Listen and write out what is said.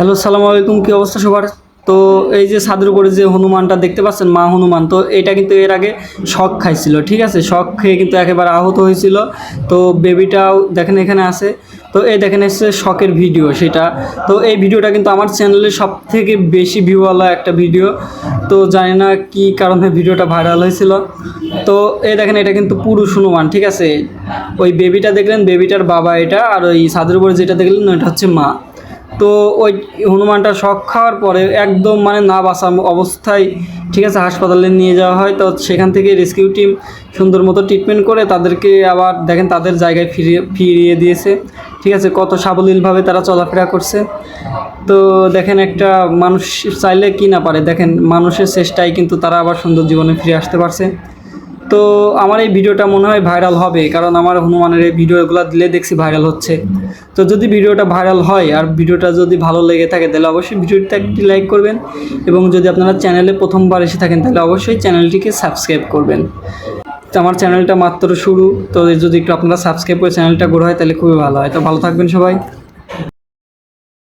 Hello, সালাম আলাইকুম, কী অবস্থা সবার? তো এই যে ছাদের উপরে যে হনুমানটা দেখতে পাচ্ছেন, মা হনুমান, তো এটা কিন্তু এর আগে শখ খাইছিল, ঠিক আছে? শখ খেয়ে কিন্তু একেবারে আহত হয়েছিল। তো বেবিটাও দেখেন এখানে আছে। তো এই দেখেন এসছে শখের ভিডিও সেটা। তো এই ভিডিওটা কিন্তু আমার চ্যানেলে সব থেকে বেশি ভিউওয়ালা একটা ভিডিও। তো জানি না কী কারণে ভিডিওটা ভাইরাল হয়েছিল। তো এই দেখেন, এটা কিন্তু পুরুষ হনুমান, ঠিক আছে? ওই বেবিটা দেখলেন, বেবিটার বাবা এটা, আর ওই ছাদের উপরে যেটা দেখলেন, ওইটা হচ্ছে মা। তো ওই হনুমানটা শখ খাওয়ার পরে একদম মানে না বাঁচা অবস্থায় ঠিক আছে, হাসপাতালে নিয়ে যাওয়া হয়। তো সেখান থেকে রেস্কিউ টিম সুন্দর মতো ট্রিটমেন্ট করে তাদেরকে আবার দেখেন তাদের জায়গায় ফিরিয়ে ফিরিয়ে দিয়েছে। ঠিক আছে, কত সাবলীলভাবে তারা চলাফেরা করছে। তো দেখেন একটা মানুষ চাইলে কি না পারে। দেখেন মানুষের চেষ্টায় কিন্তু তারা আবার সুন্দর জীবনে ফিরে আসতে পারছে। তো আমার এই ভিডিওটা মনে হয় ভাইরাল হবে, কারণ আমার হনুমানের এই ভিডিওগুলো দিলে দেখছি ভাইরাল হচ্ছে। তো যদি ভিডিওটা ভাইরাল হয় আর ভিডিওটা যদি ভালো লেগে থাকে, তাহলে অবশ্যই ভিডিওটা একটি লাইক করবেন এবং যদি আপনারা চ্যানেলে প্রথমবার এসে থাকেন, তাহলে অবশ্যই চ্যানেলটিকে সাবস্ক্রাইব করবেন। তো আমার চ্যানেলটা মাত্র শুরু, তো যদি একটু আপনারা সাবস্ক্রাইব করে চ্যানেলটা গ্রো হয়, তাহলে খুবই ভালো হয়। তো ভালো থাকবেন সবাই।